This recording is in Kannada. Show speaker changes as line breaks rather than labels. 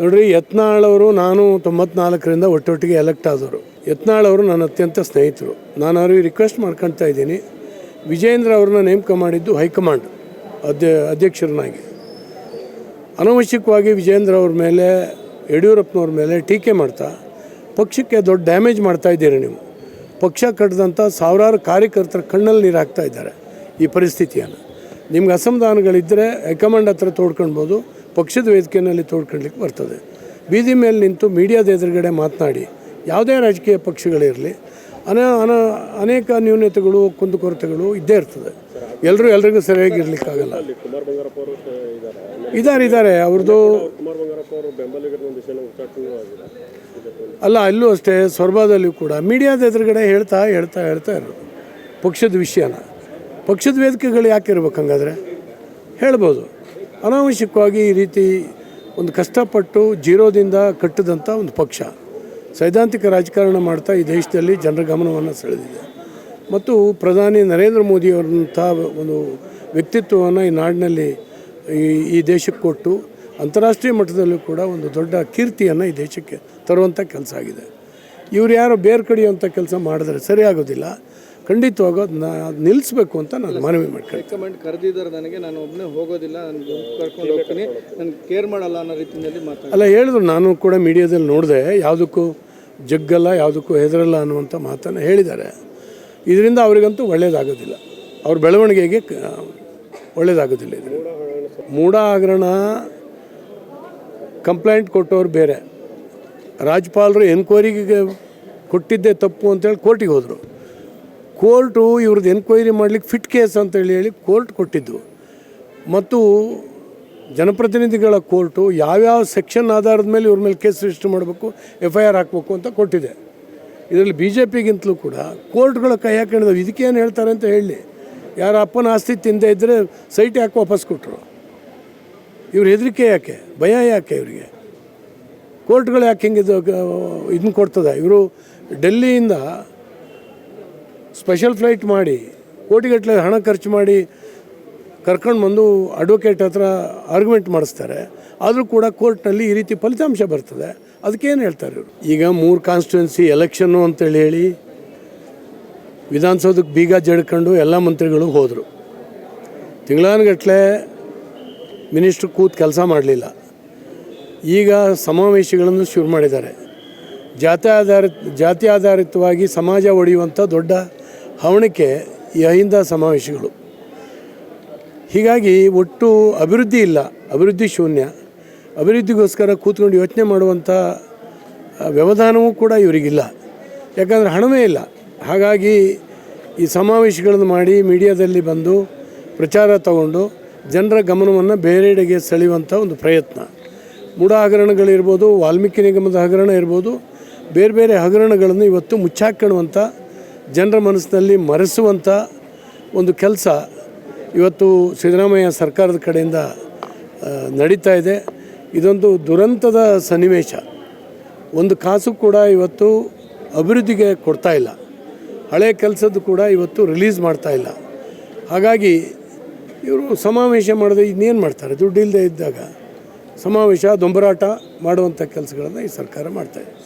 ನೋಡ್ರಿ, ಯತ್ನಾಳ್ ಅವರು ನಾನು ತೊಂಬತ್ನಾಲ್ಕರಿಂದ ಒಟ್ಟೊಟ್ಟಿಗೆ ಎಲೆಕ್ಟ್ ಆದವರು. ಯತ್ನಾಳ್ ಅವರು ನನ್ನ ಅತ್ಯಂತ ಸ್ನೇಹಿತರು. ನಾನು ಅವ್ರಿಗೆ ರಿಕ್ವೆಸ್ಟ್ ಮಾಡ್ಕೊಳ್ತಾ ಇದ್ದೀನಿ. ವಿಜಯೇಂದ್ರ ಅವ್ರನ್ನ ನೇಮಕ ಮಾಡಿದ್ದು ಹೈಕಮಾಂಡ್ ಅಧ್ಯ ಅಧ್ಯಕ್ಷರನ್ನಾಗಿ. ಅನವಶ್ಯಕವಾಗಿ ವಿಜಯೇಂದ್ರ ಅವ್ರ ಮೇಲೆ, ಯಡಿಯೂರಪ್ಪನವ್ರ ಮೇಲೆ ಟೀಕೆ ಮಾಡ್ತಾ, ಪಕ್ಷಕ್ಕೆ ದೊಡ್ಡ ಡ್ಯಾಮೇಜ್ ಮಾಡ್ತಾ ಇದ್ದೀರಿ ನೀವು. ಪಕ್ಷ ಕಟ್ಟಿದಂಥ ಸಾವಿರಾರು ಕಾರ್ಯಕರ್ತರ ಕಣ್ಣಲ್ಲಿ ನೀರು ಹಾಕ್ತಾ ಇದ್ದಾರೆ ಈ ಪರಿಸ್ಥಿತಿಯನ್ನು. ನಿಮ್ಗೆ ಅಸಮಾಧಾನಗಳಿದ್ದರೆ ಹೈಕಮಾಂಡ್ ಹತ್ರ ತೋಡ್ಕೊಳ್ಬೋದು. ಪಕ್ಷದ ವೇದಿಕೆಯಲ್ಲಿ ತೋಡ್ಕೊಳ್ಲಿಕ್ಕೆ ಬರ್ತದೆ. ಬೀದಿ ಮೇಲೆ ನಿಂತು ಮೀಡಿಯಾದ ಎದುರುಗಡೆ ಮಾತನಾಡಿ, ಯಾವುದೇ ರಾಜಕೀಯ ಪಕ್ಷಗಳಿರಲಿ, ಅನ ಅನ, ಅನೇಕ ನ್ಯೂನತೆಗಳು, ಕುಂದುಕೊರತೆಗಳು ಇದ್ದೇ ಇರ್ತದೆ. ಎಲ್ಲರೂ ಎಲ್ರಿಗೂ ಸರಿಯಾಗಿ ಇರಲಿಕ್ಕಾಗಲ್ಲ
ಕುಮಾರ್ ಬಂಗಾರಪ್ಪ ಅವರು ಇದ್ದಾರೆ
ಇದ್ದಾರೆ ಅವ್ರದ್ದು ಅಲ್ಲ, ಅಲ್ಲೂ ಅಷ್ಟೇ ಸೊರಬಾದಲ್ಲಿಯೂ ಕೂಡ. ಮೀಡಿಯಾದ ಎದುರುಗಡೆ ಹೇಳ್ತಾ ಹೇಳ್ತಾ ಹೇಳ್ತಾ ಇರೋದು. ಪಕ್ಷದ ವಿಷಯನ. ಪಕ್ಷದ ವೇದಿಕೆಗಳು ಯಾಕೆ ಇರ್ಬೇಕು ಹಂಗಾದ್ರೆ ಹೇಳ್ಬೋದು. ಅನಾವಶ್ಯಕವಾಗಿ ಈ ರೀತಿ ಒಂದು ಕಷ್ಟಪಟ್ಟು ಜೀರೋದಿಂದ ಕಟ್ಟಿದಂಥ ಒಂದು ಪಕ್ಷ ಸೈದ್ಧಾಂತಿಕ ರಾಜಕಾರಣ ಮಾಡ್ತಾ ಈ ದೇಶದಲ್ಲಿ ಜನರ ಗಮನವನ್ನು ಸೆಳೆದಿದೆ. ಮತ್ತು ಪ್ರಧಾನಿ ನರೇಂದ್ರ ಮೋದಿಯವರಂಥ ಒಂದು ವ್ಯಕ್ತಿತ್ವವನ್ನು ಈ ನಾಡಿನಲ್ಲಿ ಈ ಈ ದೇಶಕ್ಕೆ ಕೊಟ್ಟು ಅಂತಾರಾಷ್ಟ್ರೀಯ ಮಟ್ಟದಲ್ಲೂ ಕೂಡ ಒಂದು ದೊಡ್ಡ ಕೀರ್ತಿಯನ್ನು ಈ ದೇಶಕ್ಕೆ ತರುವಂಥ ಕೆಲಸ ಆಗಿದೆ. ಇವ್ರು ಯಾರೋ ಬೇರೆ ಕಡೆಯುವಂಥ ಕೆಲಸ ಮಾಡಿದ್ರೆ ಸರಿಯಾಗೋದಿಲ್ಲ. ಖಂಡಿತವಾಗೂ ಅದನ್ನ ನಿಲ್ಲಿಸ್ಬೇಕು ಅಂತ ನಾನು ಮನವಿ
ಮಾಡ್ಕೊಂಡು ಕರೆದಿದ್ದಾರೆ ನನಗೆ ನಾನು ಒಬ್ಬನೇ ಹೋಗೋದಿಲ್ಲ ನಾನು ಕರ್ಕೊಂಡು ಹೋಗ್ತೀನಿ. ನಾನು ಕೇರ್ ಮಾಡಲ್ಲ ಅನ್ನೋ ರೀತಿಯಲ್ಲಿ ಮಾತಾಡಿ
ಅಲ್ಲ ಹೇಳಿದ್ರು ನಾನು ಕೂಡ ಮೀಡಿಯಾದಲ್ಲಿ ನೋಡಿದೆ ಯಾವುದಕ್ಕೂ ಜಗ್ಗಲ್ಲ ಯಾವುದಕ್ಕೂ ಹೆದರಲ್ಲ ಅನ್ನುವಂಥ ಮಾತನ್ನು ಹೇಳಿದ್ದಾರೆ. ಇದರಿಂದ ಅವರಿಗಂತೂ ಒಳ್ಳೆಯದಾಗೋದಿಲ್ಲ ಅವ್ರ ಬೆಳವಣಿಗೆಗೆ ಒಳ್ಳೆಯದಾಗೋದಿಲ್ಲ ಇದು ಮೂಢ ಹಗರಣ ಕಂಪ್ಲೇಂಟ್ ಕೊಟ್ಟವ್ರು ಬೇರೆ. ರಾಜ್ಯಪಾಲರು ಎನ್ಕ್ವೈರಿಗೆ ಕೊಟ್ಟಿದ್ದೇ ತಪ್ಪು ಅಂತೇಳಿ ಕೋರ್ಟಿಗೆ ಹೋದರು. ಕೋರ್ಟು ಇವ್ರದ್ದು ಎನ್ಕ್ವೈರಿ ಮಾಡಲಿಕ್ಕೆ ಫಿಟ್ ಕೇಸ್ ಅಂತೇಳಿ ಹೇಳಿ ಕೋರ್ಟ್ ಕೊಟ್ಟಿದ್ದು. ಮತ್ತು ಜನಪ್ರತಿನಿಧಿಗಳ ಕೋರ್ಟು ಯಾವ್ಯಾವ ಸೆಕ್ಷನ್ ಆಧಾರದ ಮೇಲೆ ಇವ್ರ ಮೇಲೆ ಕೇಸ್ ರಿಜಿಸ್ಟರ್ ಮಾಡಬೇಕು ಎಫ್ ಐ ಆರ್ ಹಾಕಬೇಕು ಅಂತ ಕೊಟ್ಟಿದೆ. ಇದರಲ್ಲಿ ಬಿ ಜೆ ಪಿಗಿಂತಲೂ ಕೂಡ ಕೋರ್ಟ್ಗಳ ಕೈ ಇದಕ್ಕೆ ಏನು ಹೇಳ್ತಾರೆ ಅಂತ ಹೇಳಿ. ಯಾರ ಅಪ್ಪನ ಆಸ್ತಿ ತಿಂದೇ ಇದ್ದರೆ ಸೈಟ್ ಯಾಕೆ ವಾಪಸ್ ಕೊಟ್ಟರು ಇವ್ರ ಹೆದರಿಕೆ ಯಾಕೆ? ಭಯ ಯಾಕೆ ಇವರಿಗೆ? ಕೋರ್ಟ್ಗಳು ಯಾಕೆ ಹಿಂಗೆ ಇದು, ಇದನ್ನ ಕೊಡ್ತದೆ? ಇವರು ಡೆಲ್ಲಿಯಿಂದ ಸ್ಪೆಷಲ್ ಫ್ಲೈಟ್ ಮಾಡಿ, ಕೋಟಿಗಟ್ಟಲೆ ಹಣ ಖರ್ಚು ಮಾಡಿ ಕರ್ಕೊಂಡು ಬಂದು ಅಡ್ವೊಕೇಟ್ ಹತ್ರ ಆರ್ಗ್ಯುಮೆಂಟ್ ಮಾಡಿಸ್ತಾರೆ. ಆದರೂ ಕೂಡ ಕೋರ್ಟ್ನಲ್ಲಿ ಈ ರೀತಿ ಫಲಿತಾಂಶ ಬರ್ತದೆ. ಅದಕ್ಕೇನು ಹೇಳ್ತಾರೆ ಇವರು? ಈಗ ಮೂರು ಕಾನ್ಸ್ಟಿಟ್ಯೂನ್ಸಿ ಎಲೆಕ್ಷನ್ನು ಅಂತೇಳಿ ಹೇಳಿ, ವಿಧಾನಸೌಧಕ್ಕೆ ಬೀಗ ಜಡ್ಕೊಂಡು ಎಲ್ಲ ಮಂತ್ರಿಗಳು ಹೋದರು. ತಿಂಗಳಾನುಗಟ್ಟಲೆ ಮಿನಿಸ್ಟ್ರ್ ಕೂತ್ ಕೆಲಸ ಮಾಡಲಿಲ್ಲ. ಈಗ ಸಮಾವೇಶಗಳನ್ನು ಶುರು ಮಾಡಿದ್ದಾರೆ. ಜಾತಿ ಆಧಾರಿತ, ಜಾತಿ ಆಧಾರಿತವಾಗಿ ಸಮಾಜ ಒಡೆಯುವಂಥ ದೊಡ್ಡ ಹವಣಿಕೆ ಈ ಅಹಿಂದ ಸಮಾವೇಶಗಳು. ಹೀಗಾಗಿ ಒಟ್ಟು ಅಭಿವೃದ್ಧಿ ಇಲ್ಲ, ಅಭಿವೃದ್ಧಿ ಶೂನ್ಯ. ಅಭಿವೃದ್ಧಿಗೋಸ್ಕರ ಕೂತ್ಕೊಂಡು ಯೋಚನೆ ಮಾಡುವಂಥ ವ್ಯವಧಾನವೂ ಕೂಡ ಇವರಿಗಿಲ್ಲ. ಯಾಕಂದರೆ ಹಣವೇ ಇಲ್ಲ. ಹಾಗಾಗಿ ಈ ಸಮಾವೇಶಗಳನ್ನು ಮಾಡಿ ಮೀಡಿಯಾದಲ್ಲಿ ಬಂದು ಪ್ರಚಾರ ತಗೊಂಡು ಜನರ ಗಮನವನ್ನು ಬೇರೆಡೆಗೆ ಸೆಳೆಯುವಂಥ ಒಂದು ಪ್ರಯತ್ನ. ಮೂಢ ಹಗರಣಗಳಿರ್ಬೋದು ವಾಲ್ಮೀಕಿ ನಿಗಮದ ಹಗರಣ ಇರ್ಬೋದು ಬೇರೆ ಬೇರೆ ಹಗರಣಗಳನ್ನು ಇವತ್ತು ಮುಚ್ಚಾಕೊಳ್ಳುವಂಥ ಜನರ ಮನಸ್ಸಿನಲ್ಲಿ ಮರೆಸುವಂಥ ಒಂದು ಕೆಲಸ ಇವತ್ತು ಸಿದ್ದರಾಮಯ್ಯ ಸರ್ಕಾರದ ಕಡೆಯಿಂದ ನಡೀತಾ ಇದೆ. ಇದೊಂದು ದುರಂತದ ಸನ್ನಿವೇಶ. ಒಂದು ಕಾಸು ಕೂಡ ಇವತ್ತು ಅಭಿವೃದ್ಧಿಗೆ ಕೊಡ್ತಾ ಇಲ್ಲ. ಹಳೆ ಕೆಲಸದ್ದು ಕೂಡ ಇವತ್ತು ರಿಲೀಸ್ ಮಾಡ್ತಾ ಇಲ್ಲ. ಹಾಗಾಗಿ ಇವರು ಸಮಾವೇಶ ಮಾಡಿದ್ರೆ ಇನ್ನೇನು ಮಾಡ್ತಾರೆ? ದುಡ್ಡಿಲ್ಲದೆ ಇದ್ದಾಗ ಸಮಾವೇಶ, ದೊಂಬರಾಟ ಮಾಡುವಂಥ ಕೆಲಸಗಳನ್ನು ಈ ಸರ್ಕಾರ ಮಾಡ್ತಾಯಿದೆ